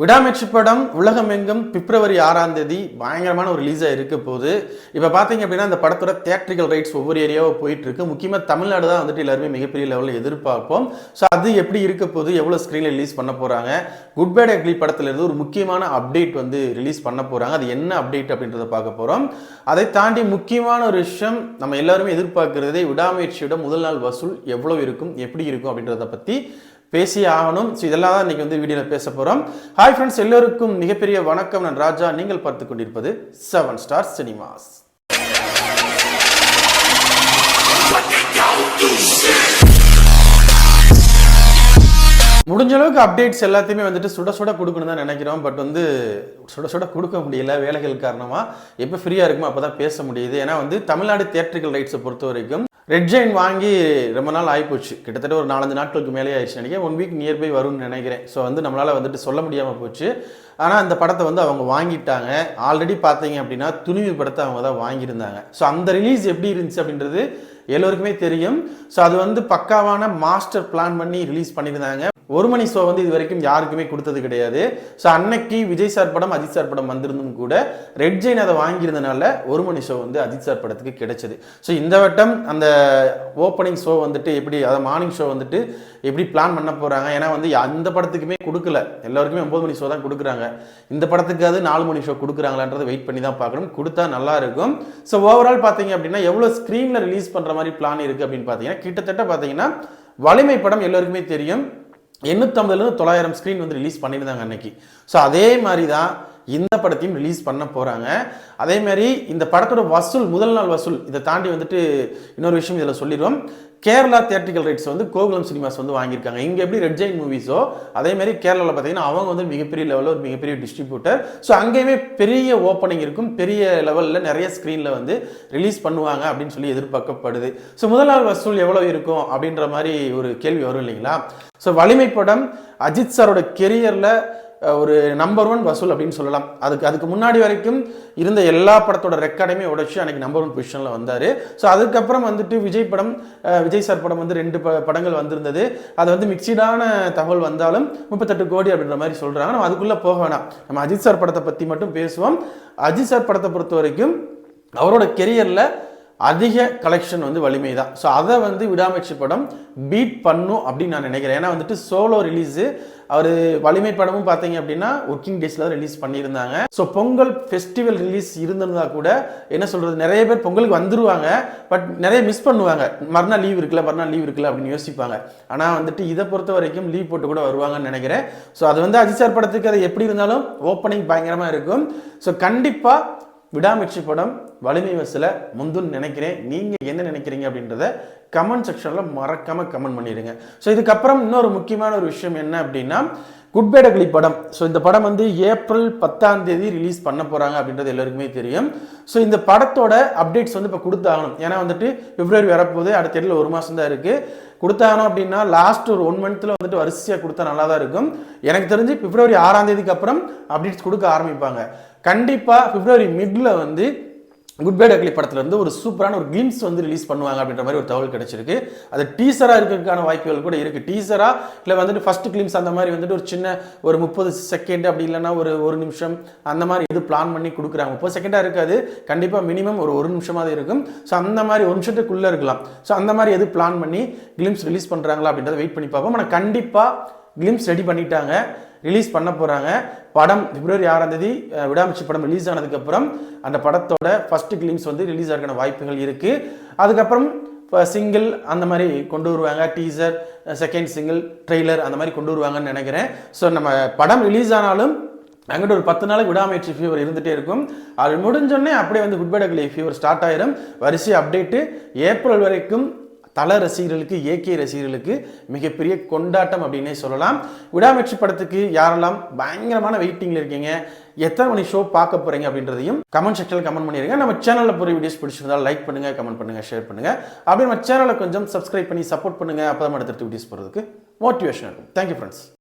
விடாமுயற்சி படம் உலகமெங்கும் பிப்ரவரி ஆறாம் தேதி பயங்கரமான ஒரு ரிலீஸாக இருக்க போகுது. இப்போ பார்த்தீங்க அப்படின்னா அந்த படத்தோட தேட்ரிக்கல் ரைட்ஸ் ஒவ்வொரு ஏரியாவும் போயிட்டு இருக்கு. முக்கியமாக தமிழ்நாடு தான் வந்துட்டு எல்லாருமே மிகப்பெரிய லெவலில் எதிர்பார்ப்போம். ஸோ அது எப்படி இருக்க போகுது? எவ்வளோ ஸ்க்ரீனில் ரிலீஸ் பண்ண போகிறாங்க குட் பேட் அக்லி படத்துலேருந்து ஒரு முக்கியமான அப்டேட் வந்து ரிலீஸ் பண்ண போகிறாங்க அது என்ன அப்டேட் அப்படின்றத பார்க்க போகிறோம் அதை தாண்டி முக்கியமான ஒரு விஷயம் நம்ம எல்லாருமே எதிர்பார்க்கிறதே விடாமுயற்சியோட முதல் நாள் வசூல் எவ்வளோ இருக்கும் எப்படி இருக்கும் அப்படின்றத பற்றி பேசி ஆகணும். ஸோ இதெல்லாம் தான் இன்றைக்கி வந்து வீடியோவில் பேச போகிறோம் ஹாய் ஃப்ரெண்ட்ஸ் எல்லோருக்கும் மிகப்பெரிய வணக்கம். நான் ராஜா. நீங்கள் பார்த்து கொண்டிருப்பது செவன் ஸ்டார் சினிமாஸ் முடிஞ்ச அளவுக்கு அப்டேட்ஸ் எல்லாத்தையுமே வந்துட்டு சுட சுட கொடுக்கணும் தான் நினைக்கிறோம். பட் வந்து சுட சுட கொடுக்க முடியல வேலைகள் காரணமாக எப்போ ஃப்ரீயாக இருக்குமோ அப்போ தான் பேச முடியுது. ஏன்னா வந்து தமிழ்நாடு தியேட்ரிக்கல் ரைட்ஸை பொறுத்த வரைக்கும் ரெட் ஜெயின் வாங்கி ரொம்ப நாள் ஆகிப்போச்சு கிட்டத்தட்ட ஒரு நாலஞ்சு நாட்களுக்கு மேலே ஆயிடுச்சு நினைக்கிறேன். ஒன் வீக் நியர்பை வரும்னு நினைக்கிறேன். ஸோ வந்து நம்மளால் வந்துட்டு சொல்ல முடியாமல் போச்சு. ஆனால் அந்த படத்தை வந்து அவங்க வாங்கிட்டாங்க. ஆல்ரெடி பார்த்தீங்க அப்படின்னா துணிவு படத்தை அவங்க தான் வாங்கியிருந்தாங்க. ஸோ அந்த ரிலீஸ் எப்படி இருந்துச்சு அப்படின்றது எல்லோருக்குமே தெரியும். ஸோ அது வந்து பக்காவான மாஸ்டர் பிளான் பண்ணி ரிலீஸ் பண்ணியிருந்தாங்க. ஒரு மணி ஷோ வந்து இது வரைக்கும் யாருக்குமே கொடுத்தது கிடையாது. ஸோ அன்னைக்கு விஜய் சார் படம் அஜித் சார் படம் வந்திருந்தும் கூட ரெட் ஜெயின் அதை வாங்கியிருந்தனால ஒரு மணி ஷோ வந்து அஜித் சார் படத்துக்கு கிடைச்சது. ஸோ இந்த வட்டம் அந்த ஓப்பனிங் ஷோ வந்துட்டு எப்படி அதை மார்னிங் ஷோ வந்துட்டு எப்படி பிளான் பண்ண போகிறாங்க ஏன்னா வந்து அந்த படத்துக்குமே கொடுக்கல. எல்லாருக்குமே ஒம்பது மணி ஷோ தான் கொடுக்குறாங்க. இந்த படத்துக்காவது நாலு மணி ஷோ கொடுக்குறாங்களான்றதை வெயிட் பண்ணி தான் பார்க்கணும். கொடுத்தா நல்லா இருக்கும். ஸோ ஓவரால் பார்த்தீங்க அப்படின்னா எவ்வளோ ஸ்க்ரீனில் ரிலீஸ் பண்ணுற மாதிரி பிளான் இருக்குது அப்படின்னு பார்த்தீங்கன்னா கிட்டத்தட்ட பார்த்தீங்கன்னா வலிமை படம் எல்லோருக்குமே தெரியும். எண்ணூற்றம்பதுலேருந்து தொள்ளாயிரம் ஸ்க்ரீன் வந்து ரிலீஸ் பண்ணியிருந்தாங்க அன்னைக்கு. ஸோ அதே மாதிரி தான் இந்த படத்தையும் ரிலீஸ் பண்ண போகிறாங்க அதே மாதிரி இந்த படத்தோட வசூல் முதல் நாள் வசூல் இதை தாண்டி வந்துட்டு இன்னொரு விஷயம் இதில் சொல்லிடுவோம் கேரளா தியேட்டிக்கல் ரைட்ஸ் வந்து கோகுலம் சினிமாஸ் வந்து வாங்கியிருக்காங்க. இங்கே எப்படி ரெட் ஜெயின் மூவிஸோ அதே மாதிரி கேரளாவில் பார்த்தீங்கன்னா அவங்க வந்து மிகப்பெரிய லெவலில் ஒரு மிகப்பெரிய டிஸ்ட்ரிபியூட்டர் ஸோ அங்கேயுமே பெரிய ஓப்பனிங் இருக்கும். பெரிய லெவலில் நிறைய ஸ்க்ரீனில் வந்து ரிலீஸ் பண்ணுவாங்க அப்படின்னு சொல்லி எதிர்பார்க்கப்படுது. ஸோ முதல் நாள் வசூல் எவ்வளோ இருக்கும் அப்படின்ற மாதிரி ஒரு கேள்வி வரும் இல்லைங்களா? ஸோ வலிமை படம் அஜித் சாரோட கெரியரில் ஒரு நம்பர் ஒன் வசூல் அப்படின்னு சொல்லலாம். அதுக்கு அதுக்கு முன்னாடி வரைக்கும் இருந்த எல்லா படத்தோட ரெக்கார்டையுமே உடைச்சி அன்றைக்கி நம்பர் ஒன் பொசிஷனில் வந்தார். ஸோ அதுக்கப்புறம் வந்துட்டு விஜய் படம் விஜய் சார் படம் வந்து ரெண்டு ப படங்கள் வந்திருந்தது. அது வந்து மிக்சிடான தகவல் வந்தாலும் முப்பத்தெட்டு கோடி அப்படின்ற மாதிரி சொல்கிறாங்க நம்ம அதுக்குள்ளே போக வேணாம். நம்ம அஜித் சார் படத்தை பற்றி மட்டும் பேசுவோம். அஜித் சார் படத்தை பொறுத்த வரைக்கும் அவரோட கெரியரில் அதிக கலெக்ஷன் வந்து வலிமை தான் ஸோ அதை வந்து விடாமச்சு படம் பீட் பண்ணும் அப்படின்னு நான் நினைக்கிறேன். ஏன்னா வந்துட்டு சோலோ ரிலீஸு அவர் வலிமை படமும் பார்த்தீங்க அப்படின்னா ஒர்க்கிங் டேஸில் தான் ரிலீஸ் பண்ணியிருந்தாங்க. ஸோ பொங்கல் ஃபெஸ்டிவல் ரிலீஸ் இருந்திருந்தா கூட என்ன சொல்கிறது நிறைய பேர் பொங்கலுக்கு வந்துருவாங்க பட் நிறைய மிஸ் பண்ணுவாங்க. மறுநாள் லீவ் இருக்குல்ல மறுநாள் லீவ் இருக்குல்ல அப்படின்னு யோசிப்பாங்க. ஆனால் வந்துட்டு இதை பொறுத்த வரைக்கும் லீவ் போட்டு கூட வருவாங்கன்னு நினைக்கிறேன். ஸோ அது வந்து அஜிசார் படத்துக்கு அது எப்படி இருந்தாலும் ஓப்பனிங் பயங்கரமாக இருக்கும். ஸோ கண்டிப்பாக விடாமிச்சு படம் வலிமை வசில முந்துன்னு நினைக்கிறேன். நீங்கள் என்ன நினைக்கிறீங்க அப்படின்றத கமெண்ட் செக்ஷனில் மறக்காமல் கமெண்ட் பண்ணிடுங்க. ஸோ இதுக்கப்புறம் இன்னொரு முக்கியமான ஒரு விஷயம் என்ன அப்படின்னா குட் பேட் அக்லி படம். ஸோ இந்த படம் வந்து ஏப்ரல் பத்தாம் தேதி ரிலீஸ் பண்ண போகிறாங்க அப்படின்றது எல்லாருக்குமே தெரியும். ஸோ இந்த படத்தோட அப்டேட்ஸ் வந்து இப்போ கொடுத்தாகணும். ஏன்னா வந்துட்டு பிப்ரவரி வரப்போகுது அடுத்த இடத்துல ஒரு மாதம் தான் இருக்குது கொடுத்தாகணும் அப்படின்னா லாஸ்ட் ஒரு ஒன் மந்த்தில் வந்துட்டு வரிசையாக கொடுத்தா நல்லா தான் இருக்கும். எனக்கு தெரிஞ்சு பிப்ரவரி ஆறாம் தேதிக்கு அப்புறம் அப்டேட்ஸ் கொடுக்க ஆரம்பிப்பாங்க. கண்டிப்பாக பிப்ரவரி மிட்ல வந்து குட் பேட் அக்லி படத்துலேருந்து ஒரு சூப்பரான ஒரு கிளிம்ஸ் வந்து ரிலீஸ் பண்ணுவாங்க அப்படின்ற மாதிரி ஒரு தகவல் கிடைச்சிருக்கு. அது டீசராக இருக்கிறதுக்கான வாய்ப்புகள் கூட இருக்குது டீசராக இல்லை வந்துட்டு ஃபர்ஸ்ட் கிளிம்ஸ் அந்த மாதிரி வந்துட்டு ஒரு சின்ன ஒரு முப்பது செகண்ட் அப்படி இல்லைன்னா ஒரு ஒரு நிமிஷம் அந்த மாதிரி எது பிளான் பண்ணி கொடுக்குறாங்க. முப்பது செகண்டாக இருக்காது. கண்டிப்பாக மினிமம் ஒரு ஒரு நிமிஷமாக இருக்கும். ஸோ அந்த மாதிரி ஒரு நிமிஷத்துக்குள்ளே இருக்கலாம். ஸோ அந்த மாதிரி எது பிளான் பண்ணி கிளிம்ஸ் ரிலீஸ் பண்ணுறாங்களா அப்படின்றத வெயிட் பண்ணி பார்ப்போம். ஆனால் கண்டிப்பாக கிளிம்ஸ் ரெடி பண்ணிட்டாங்க. ரிலீஸ் பண்ண போகிறாங்க படம் பிப்ரவரி ஆறாம் தேதி விடாமச்சி படம் ரிலீஸ் ஆனதுக்கப்புறம் அந்த படத்தோட ஃபர்ஸ்ட் கிளிம்ஸ் வந்து ரிலீஸ் ஆகிறதுக்கான வாய்ப்புகள் இருக்குது அதுக்கப்புறம் இப்போ சிங்கிள் அந்த மாதிரி கொண்டு வருவாங்க டீசர் செகண்ட் சிங்கிள் ட்ரெய்லர் அந்த மாதிரி கொண்டு வருவாங்கன்னு நினைக்கிறேன். ஸோ நம்ம படம் ரிலீஸ் ஆனாலும் அங்கிட்ட ஒரு பத்து நாளைக்கு விடாமுயற்சி ஃபீவர் இருந்துகிட்டே இருக்கும். அது முடிஞ்சோடனே அப்படியே வந்து குட் ஃபீவர் ஸ்டார்ட் ஆயிரும். வரிசை அப்டேட்டு ஏப்ரல் வரைக்கும் தல ரசிகர்களுக்கு ஏகே ரசிகர்களுக்கு மிகப்பெரிய கொண்டாட்டம் அப்படின்னே சொல்லலாம். விடாமுயற்சி படத்துக்கு யாரெல்லாம் பயங்கரமான வெயிட்டிங்கில் இருக்கீங்க எத்தனை மணி ஷோ பார்க்க போகிறீங்க அப்படின்றதையும் கமெண்ட் செக்ஷனில் கமெண்ட் பண்ணிருங்க. நம்ம சேனலில் போகிற வீடியோஸ் பிடிச்சிருந்தால் லைக் பண்ணுங்கள் கமெண்ட் பண்ணுங்கள் ஷேர் பண்ணுங்க. அப்படி நம்ம சேனலை கொஞ்சம் சப்ஸ்கிரைப் பண்ணி சப்போர்ட் பண்ணுங்கள் அப்போ தான் அடுத்தடுத்து வீடியோஸ் போகிறதுக்கு மோட்டிவேஷன் இருக்கும் தேங்க்யூ ஃப்ரெண்ட்ஸ்